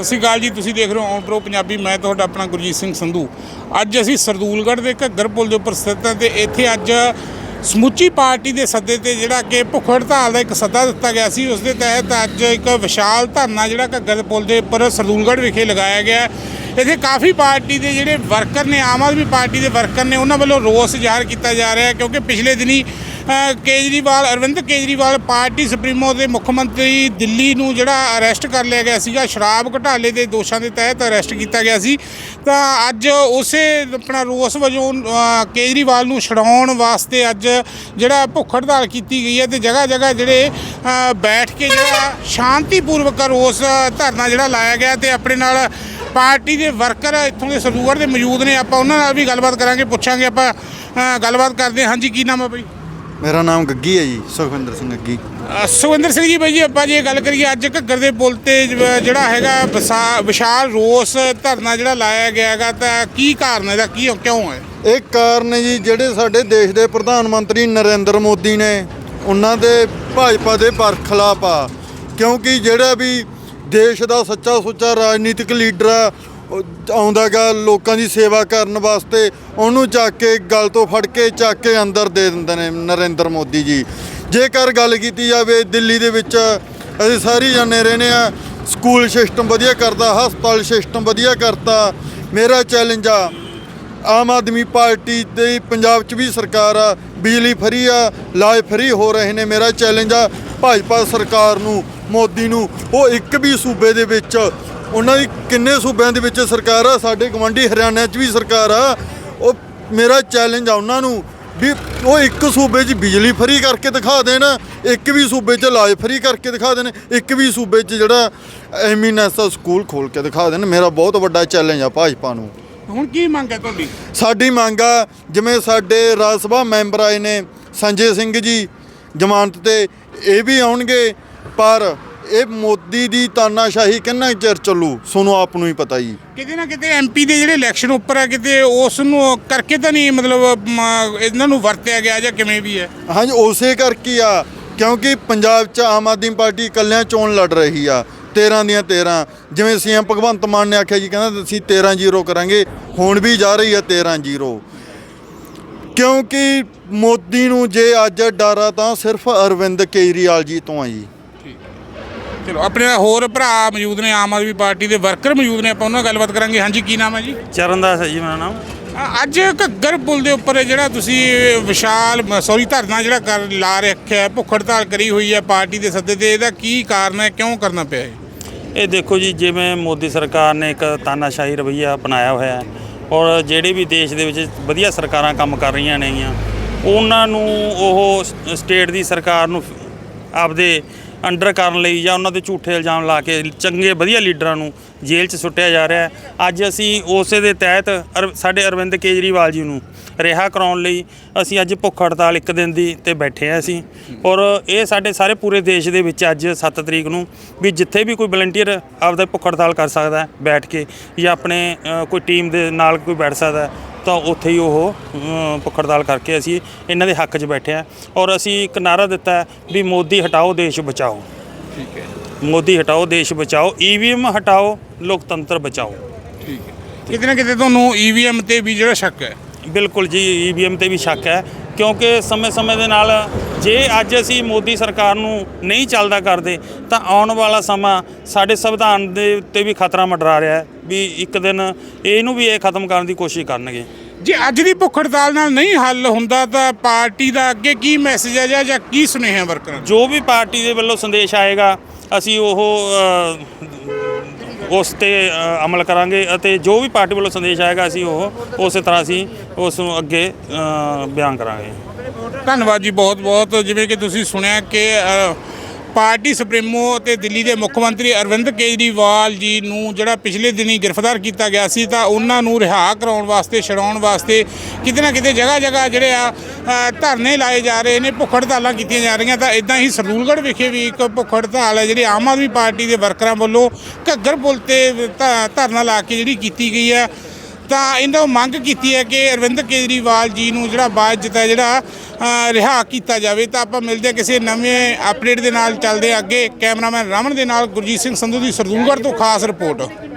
ਸਤਿ ਸ਼੍ਰੀ ਅਕਾਲ ਜੀ, ਤੁਸੀਂ ਦੇਖ ਰਹੇ ਹੋ ਔਨ ਪ੍ਰੋ ਪੰਜਾਬੀ, ਮੈਂ ਤੁਹਾਡਾ ਆਪਣਾ ਗੁਰਜੀਤ ਸਿੰਘ ਸੰਧੂ। ਅੱਜ ਅਸੀਂ ਸਰਦੂਲਗੜ੍ਹ ਦੇ ਘੱਗਰ ਪੁਲ ਦੇ ਉੱਪਰ ਸਥਿਤ ਹਾਂ ਤੇ ਇੱਥੇ ਅੱਜ ਸਮੁੱਚੀ ਪਾਰਟੀ ਦੇ ਸੱਦੇ ਤੇ ਜਿਹੜਾ ਕਿ ਭੁੱਖ ਹੜਤਾਲ ਦਾ ਇੱਕ ਸੱਦਾ ਦਿੱਤਾ ਗਿਆ ਸੀ, ਉਸ ਦੇ ਤਹਿਤ ਅੱਜ ਇੱਕ ਵਿਸ਼ਾਲ ਧਰਨਾ ਜਿਹੜਾ ਘੱਗਰ ਪੁਲ ਦੇ ਉੱਪਰ ਸਰਦੂਲਗੜ੍ਹ ਵਿਖੇ ਲਗਾਇਆ ਗਿਆ ਇੱਥੇ ਕਾਫੀ ਪਾਰਟੀ ਦੇ ਜਿਹੜੇ ਵਰਕਰ ਨੇ, ਆਮ ਆਦਮੀ ਪਾਰਟੀ ਦੇ ਵਰਕਰ ਨੇ, ਉਹਨਾਂ ਵੱਲੋਂ ਰੋਸ ਜ਼ਾਹਰ ਕੀਤਾ ਜਾ ਰਿਹਾ ਕਿਉਂਕਿ ਪਿਛਲੇ ਦਿਨੀ ਕੇਜਰੀਵਾਲ, ਅਰਵਿੰਦ ਕੇਜਰੀਵਾਲ ਪਾਰਟੀ ਸੁਪਰੀਮੋ ਦੇ ਮੁੱਖ ਮੰਤਰੀ ਦਿੱਲੀ ਨੂੰ ਜਿਹੜਾ ਅਰੈਸਟ ਕਰ ਲਿਆ ਗਿਆ ਸੀਗਾ, ਸ਼ਰਾਬ ਘੁਟਾਲੇ ਦੇ ਦੋਸ਼ਾਂ ਦੇ ਤਹਿਤ ਅਰੈਸਟ ਕੀਤਾ ਗਿਆ ਸੀ। ਤਾਂ ਅੱਜ ਉਸੇ ਆਪਣਾ ਰੋਸ ਵਜੋਂ ਕੇਜਰੀਵਾਲ ਨੂੰ ਛਡਾਉਣ ਵਾਸਤੇ ਅੱਜ ਜਿਹੜਾ ਭੁੱਖ ਹੜਤਾਲ ਕੀਤੀ ਗਈ ਹੈ ਤੇ ਜਗ੍ਹਾ ਜਗ੍ਹਾ ਜਿਹੜੇ ਬੈਠ ਕੇ ਜਿਹੜਾ ਸ਼ਾਂਤੀਪੂਰਵਕ ਰੋਸ ਧਰਨਾ ਜਿਹੜਾ ਲਾਇਆ ਗਿਆ ਤੇ ਆਪਣੇ ਨਾਲ ਪਾਰਟੀ ਦੇ ਵਰਕਰ ਇੱਥੋਂ ਦੇ ਸਰਦੂਗੜ੍ਹ ਦੇ ਮੌਜੂਦ ਨੇ। ਆਪਾਂ ਉਹਨਾਂ ਨਾਲ ਵੀ ਗੱਲਬਾਤ ਕਰਾਂਗੇ, ਪੁੱਛਾਂਗੇ, ਆਪਾਂ ਗੱਲਬਾਤ ਕਰਦੇ ਹਾਂ। ਹਾਂਜੀ, ਕੀ ਨਾਮ ਹੈ ਬਈ? ਮੇਰਾ ਨਾਮ ਗੱਗੀ ਹੈ ਜੀ ਸੁਖਵਿੰਦਰ ਸਿੰਘ ਗੱਗੀ। ਅ, ਸੁਖਵਿੰਦਰ ਸਿੰਘ ਜੀ ਬਾਈ ਜੀ ਆਪਾਂ ਜੇ ਗੱਲ ਕਰੀਏ ਅੱਜ ਘੱਗਰ ਦੇ ਪੁਲ ਤੇ ਜ- ਜਿਹੜਾ ਹੈਗਾ ਵਿਸਾ- ਵਿਸ਼ਾਲ ਰੋਸ ਧਰਨਾ ਜਿਹੜਾ ਲਾਇਆ ਗਿਆ ਹੈਗਾ ਤਾਂ ਕੀ ਕਾਰਨ ਹੈ ਇਹਦਾ? ਕੀ ਕਿਉਂ ਹੈ? ਇਹ ਕਾਰਨ ਜੀ ਜਿਹੜੇ ਸਾਡੇ ਦੇਸ਼ ਦੇ ਪ੍ਰਧਾਨ ਮੰਤਰੀ ਨਰਿੰਦਰ ਮੋਦੀ ਨੇ ਉਹਨਾਂ ਦੇ ਭਾਜਪਾ ਦੇ ਬਰਖਲਾਫ ਆ। ਕਿਉਂਕਿ ਜਿਹੜਾ ਵੀ ਦੇਸ਼ ਦਾ ਸੱਚਾ ਸੁੱਚਾ ਰਾਜਨੀਤਿਕ ਲੀਡਰ ਆ ਆਉਂਦਾਗਾ ਲੋਕਾਂ ਦੀ ਸੇਵਾ ਕਰਨ ਵਾਸਤੇ ਉਹਨੂੰ ਚੱਕ ਕੇ ਗਲ ਤੋਂ ਫੜ ਕੇ ਚੱਕ ਕੇ ਅੰਦਰ ਦੇ ਦਿੰਦੇ ਨੇ ਨਰਿੰਦਰ ਮੋਦੀ ਜੀ। ਜੇਕਰ ਗੱਲ ਕੀਤੀ ਜਾਵੇ ਦਿੱਲੀ ਦੇ ਵਿੱਚ, ਅਸੀਂ ਸਾਰੀ ਜਾਣੇ ਰਹਿੰਦੇ ਆ ਸਕੂਲ ਸਿਸਟਮ ਵਧੀਆ ਕਰਦਾ, ਹਸਪਤਾਲ ਸਿਸਟਮ ਵਧੀਆ ਕਰਤਾ, ਮੇਰਾ ਚੈਲੰਜ ਆ, ਆਮ ਆਦਮੀ ਪਾਰਟੀ ਦੇ ਪੰਜਾਬ 'ਚ ਵੀ ਸਰਕਾਰ ਆ, ਬਿਜਲੀ ਫਰੀ ਆ ਇਲਾਜ ਫਰੀ ਹੋ ਰਹੇ ਨੇ, ਮੇਰਾ ਚੈਲੰਜ ਆ, ਭਾਜਪਾ ਸਰਕਾਰ ਨੂੰ, ਮੋਦੀ ਨੂੰ, ਉਹ ਇੱਕ ਵੀ ਸੂਬੇ ਦੇ ਵਿੱਚ ਉਹਨਾਂ ਦੀ ਕਿੰਨੇ ਸੂਬਿਆਂ ਦੇ ਵਿੱਚ ਸਰਕਾਰ ਆ ਸਾਡੇ ਗਵੰਡੀ ਹਰਿਆਣਾ 'ਚ ਵੀ ਸਰਕਾਰ ਆ। ਉਹ ਮੇਰਾ ਚੈਲੰਜ ਆ ਉਹਨਾਂ ਨੂੰ ਵੀ ਉਹ ਇੱਕ ਸੂਬੇ 'ਚ ਬਿਜਲੀ ਫਰੀ ਕਰਕੇ ਦਿਖਾ ਦੇਣ ਇੱਕ ਵੀ ਸੂਬੇ 'ਚ ਇਲਾਜ ਫਰੀ ਕਰਕੇ ਦਿਖਾ ਦੇਣ ਇੱਕ ਵੀ ਸੂਬੇ 'ਚ ਜਿਹੜਾ ਐਮੀਨੈਸ ਦਾ ਸਕੂਲ ਖੋਲ ਕੇ ਦਿਖਾ ਦੇਣ। ਮੇਰਾ ਬਹੁਤ ਵੱਡਾ ਚੈਲੰਜ ਆ ਭਾਜਪਾ ਨੂੰ। ਹੁਣ ਕੀ ਮੰਗ ਹੈ ਤੁਹਾਡੀ? ਸਾਡੀ ਮੰਗ ਆ ਜਿਵੇਂ ਸਾਡੇ ਰਾਜ ਸਭਾ ਮੈਂਬਰ ਆਏ ਨੇ ਸੰਜੇ ਸਿੰਘ ਜੀ ਜ਼ਮਾਨਤ ਤੇ ਇਹ ਵੀ ਆਉਣਗੇ ਪਰ ਇਹ ਮੋਦੀ ਦੀ ਤਾਨਾਸ਼ਾਹੀ ਕਿੰਨਾ ਚਿਰ ਚੱਲੂ? ਤੁਹਾਨੂੰ ਆਪ ਨੂੰ ਹੀ ਪਤਾ ਜੀ ਕਿਤੇ ਨਾ ਕਿਤੇ ਐਮਪੀ ਦੇ ਜਿਹੜੇ ਇਲੈਕਸ਼ਨ ਉੱਪਰ ਹੈ ਕਿਤੇ ਉਸ ਨੂੰ ਕਰਕੇ ਤਾਂ ਨਹੀਂ ਮਤਲਬ ਇਹਨਾਂ ਨੂੰ ਵਰਤਿਆ ਗਿਆ ਜਾਂ ਕਿਵੇਂ ਵੀ ਹੈ। ਹਾਂਜੀ ਉਸੇ ਕਰਕੇ ਹੀ ਆ ਕਿਉਂਕਿ ਪੰਜਾਬ 'ਚ ਆਮ ਆਦਮੀ ਪਾਰਟੀ ਇਕੱਲਿਆਂ ਚੋਣ ਲੜ ਰਹੀ ਆ 13 ਦੀਆਂ 13 ਜਿਵੇਂ ਸੀਐਮ ਭਗਵੰਤ ਮਾਨ ਨੇ ਆਖਿਆ ਜੀ ਕਹਿੰਦਾ ਅਸੀਂ 13 ਜ਼ੀਰੋ ਕਰਾਂਗੇ ਹੁਣ ਵੀ ਜਾ ਰਹੀ ਆ 13 ਜ਼ੀਰੋ। ਕਿਉਂਕਿ ਮੋਦੀ ਨੂੰ ਜੇ ਅੱਜ ਡਰ ਆ ਤਾਂ ਸਿਰਫ ਅਰਵਿੰਦ ਕੇਜਰੀਵਾਲ ਜੀ ਤੋਂ ਆ ਜੀ। ਚਲੋ ਆਪਣੇ ਹੋਰ ਭਰਾ ਮੌਜੂਦ ਨੇ ਆਮ ਆਦਮੀ ਪਾਰਟੀ ਦੇ ਵਰਕਰ ਮੌਜੂਦ ਨੇ ਆਪਾਂ ਉਹਨਾਂ ਨਾਲ ਗੱਲਬਾਤ ਕਰਾਂਗੇ। ਹਾਂਜੀ ਕੀ ਨਾਮ ਹੈ ਜੀ? ਚਰਨਦਾਸ ਹੈ ਜੀ ਮੇਰਾ ਨਾਮ। ਅ, ਅੱਜ ਘੱਗਰ ਪੁਲ ਦੇ ਉੱਪਰ ਜਿਹੜਾ ਤੁਸੀਂ ਵਿਸ਼ਾਲ ਸੌਰੀ ਧਰਨਾ ਜਿਹੜਾ ਕਰ ਲਾ ਰੱਖਿਆ ਹੈ, ਭੁੱਖ ਹੜਤਾਲ ਕਰੀ ਹੋਈ ਹੈ ਪਾਰਟੀ ਦੇ ਸੱਦੇ ਤੇ ਇਹਦਾ ਕੀ ਕਾਰਨ ਹੈ ਕਿਉਂ ਕਰਨਾ ਪਿਆ ਇਹ? ਇਹ ਦੇਖੋ ਜੀ ਜਿਵੇਂ ਮੋਦੀ ਸਰਕਾਰ ਨੇ ਇੱਕ ਤਾਨਾਸ਼ਾਹੀ ਰਵੱਈਆ ਅਪਣਾਇਆ ਹੋਇਆ ਹੈ ਔਰ ਜਿਹੜੇ ਵੀ ਦੇਸ਼ ਦੇ ਵਿੱਚ ਵਧੀਆ ਸਰਕਾਰਾਂ ਕੰਮ ਕਰ ਰਹੀਆਂ ਨੇਗੀਆਂ ਉਹਨਾਂ ਨੂੰ ਉਹ ਸ- ਸਟੇਟ ਦੀ ਸਰਕਾਰ ਨੂੰ ਆਪਦੇ ਅੰਡਰ ਕਰਨ ਲਈ ਜਾਂ ਉਹਨਾਂ ਤੇ ਝੂਠੇ ਇਲਜ਼ਾਮ ਲਾ ਕੇ ਚੰਗੇ ਵਧੀਆ ਲੀਡਰਾਂ ਨੂੰ ਜੇਲ੍ਹ 'ਚ ਸੁੱਟਿਆ ਜਾ ਰਿਹਾ ਹੈ। ਅੱਜ ਅਸੀਂ ਉਸੇ ਦੇ ਤਹਿਤ ਅਰ- ਸਾਡੇ ਅਰਵਿੰਦ ਕੇਜਰੀਵਾਲ ਜੀ ਨੂੰ ਰਿਹਾ ਕਰਾਉਣ ਲਈ ਅਸੀਂ ਅੱਜ ਭੁੱਖ ਹੜਤਾਲ ਇੱਕ ਦਿਨ ਦੀ ਤੇ ਬੈਠੇ ਆ ਅਸੀਂ। ਔਰ ਇਹ ਸਾਡੇ ਸਾਰੇ ਪੂਰੇ ਦੇਸ਼ ਦੇ ਵਿੱਚ ਅੱਜ 7 ਤਰੀਕ ਨੂੰ ਵੀ ਜਿੱਥੇ ਵੀ ਕੋਈ ਵਲੰਟੀਅਰ ਆਪਦਾ ਭੁੱਖ ਹੜਤਾਲ ਕਰ ਸਕਦਾ ਹੈ ਬੈਠ ਕੇ ਜਾਂ ਆਪਣੇ ਅ, ਕੋਈ ਟੀਮ ਦੇ ਨਾਲ ਕੋਈ ਬੈਠ ਸਕਦਾ ਹੈ, ਤਾਂ ਉੱਥੇ ਹੀ ਉਹ ਹੜਤਾਲ ਕਰਕੇ ਅਸੀਂ ਇਹਨਾਂ ਦੇ ਹੱਕ 'ਚ ਬੈਠੇ ਆ ਔਰ ਅਸੀਂ ਇੱਕ ਨਾਰਾ ਦਿੱਤਾ ਵੀ ਮੋਦੀ ਹਟਾਓ ਦੇਸ਼ ਬਚਾਓ। ਠੀਕ ਹੈ। ਮੋਦੀ ਹਟਾਓ ਦੇਸ਼ ਬਚਾਓ ਈਵੀਐਮ ਹਟਾਓ ਲੋਕਤੰਤਰ ਬਚਾਓ। ਠੀਕ ਹੈ। ਕਿਤੇ ਨਾ ਕਿਤੇ ਤੁਹਾਨੂੰ ਈਵੀਐਮ ਤੇ ਵੀ ਜਿਹੜਾ ਸ਼ੱਕ ਹੈ। ਬਿਲਕੁਲ ਜੀ ਈਵੀਐਮ ਤੇ ਵੀ ਸ਼ੱਕ ਹੈ। ਕਿਉਂਕਿ ਸਮੇਂ-ਸਮੇਂ ਦੇ ਨਾਲ ਜੇ ਅੱਜ ਅਸੀਂ ਮੋਦੀ ਸਰਕਾਰ ਨੂੰ ਨਹੀਂ ਚੱਲਦਾ ਕਰਦੇ, ਤਾਂ ਆਉਣ ਵਾਲਾ ਸਮਾਂ ਸਾਡੇ ਸੰਵਿਧਾਨ ਦੇ ਉੱਤੇ ਵੀ ਖਤਰਾ ਮੰਡਰਾ ਰਿਹਾ ਹੈ ਵੀ ਇੱਕ ਦਿਨ ਇਹਨੂੰ ਵੀ ਇਹ ਖਤਮ ਕਰਨ ਦੀ ਕੋਸ਼ਿਸ਼ ਕਰਨਗੇ। ਜੇ ਅੱਜ ਦੀ ਭੁੱਖ ਹੜਤਾਲ ਨਾਲ ਨਹੀਂ ਹੱਲ ਹੁੰਦਾ ਤਾਂ ਪਾਰਟੀ ਦਾ ਅੱਗੇ ਕੀ ਮੈਸੇਜ ਹੈ ਜਾਂ- ਜਾਂ ਕੀ ਸੁਨੇਹਾ ਵਰਕਰਾਂ ਜੋ ਵੀ ਪਾਰਟੀ ਦੇ ਵੱਲੋਂ ਸੰਦੇਸ਼ ਆਏਗਾ ਅਸੀਂ ਉਹ ਉਸ ਤੇ ਅਮਲ ਕਰਾਂਗੇ ਅਤੇ ਜੋ ਵੀ ਪਾਰਟੀ ਵੱਲੋਂ ਸੰਦੇਸ਼ ਆਏਗਾ ਅਸੀਂ ਉਹ ਉਸੇ ਤਰ੍ਹਾਂ ਅਸੀਂ ਉਸ ਨੂੰ ਅੱਗੇ ਬਿਆਨ ਕਰਾਂਗੇ। ਧੰਨਵਾਦ ਜੀ ਬਹੁਤ ਬਹੁਤ ਜਿਵੇਂ ਕਿ ਤੁਸੀਂ ਸੁਣਿਆ ਕਿ ਪਾਰਟੀ ਸੁਪਰੀਮੋ ਅਤੇ ਦਿੱਲੀ ਦੇ ਮੁੱਖ ਮੰਤਰੀ ਅਰਵਿੰਦ ਕੇਜਰੀਵਾਲ ਜੀ ਨੂੰ ਜਿਹੜਾ ਪਿਛਲੇ ਦਿਨੀ ਗ੍ਰਿਫਤਾਰ ਕੀਤਾ ਗਿਆ ਸੀ ਤਾਂ ਉਹਨਾਂ ਨੂੰ ਰਿਹਾ ਕਰਾਉਣ ਵਾਸਤੇ, ਛਡਾਉਣ ਵਾਸਤੇ ਕਿਤੇ ਨਾ ਕਿਤੇ ਜਗ੍ਹਾ ਜਗ੍ਹਾ ਜਿਹੜੇ ਆ ਧਰਨੇ ਲਾਏ ਜਾ ਰਹੇ ਨੇ ਭੁੱਖ ਹੜਤਾਲਾਂ ਕੀਤੀਆਂ ਜਾ ਰਹੀਆਂ ਤਾਂ ਇਦਾਂ ਹੀ ਸਰਦੂਲਗੜ੍ਹ ਵਿਖੇ ਵੀ ਇੱਕ ਭੁੱਖ ਹੜਤਾਲ ਹੈ ਜਿਹੜੀ ਆਮ ਆਦਮੀ ਪਾਰਟੀ ਦੇ ਵਰਕਰਾਂ ਵੱਲੋਂ ਘੱਗਰ ਪੁਲ ਤੇ ਧਰਨਾ ਲਾ ਕੇ ਜਿਹੜੀ ਕੀਤੀ ਗਈ ਹੈ। ਤਾਂ ਇਹਨਾਂ ਮੰਗ ਕੀਤੀ ਹੈ ਕਿ ਅਰਵਿੰਦ ਕੇਜਰੀਵਾਲ ਜੀ ਨੂੰ ਜਿਹੜਾ ਬਾਅਦ ਹੈ, ਜਿਹੜਾ ਰਿਹਾ ਕੀਤਾ ਜਾਵੇ। ਤਾਂ ਆਪਾਂ ਮਿਲਦੇ ਹਾਂ ਕਿਸੇ ਨਵੇਂ ਅਪਡੇਟ ਦੇ ਨਾਲ, ਚੱਲਦੇ ਹਾਂ ਅੱਗੇ। ਕੈਮਰਾਮੈਨ ਰਮਨ ਦੇ ਨਾਲ ਗੁਰਜੀਤ ਸਿੰਘ ਸੰਧੂ ਦੀ ਸਰਦੂਗਰ ਤੋਂ ਖਾਸ ਰਿਪੋਰਟ।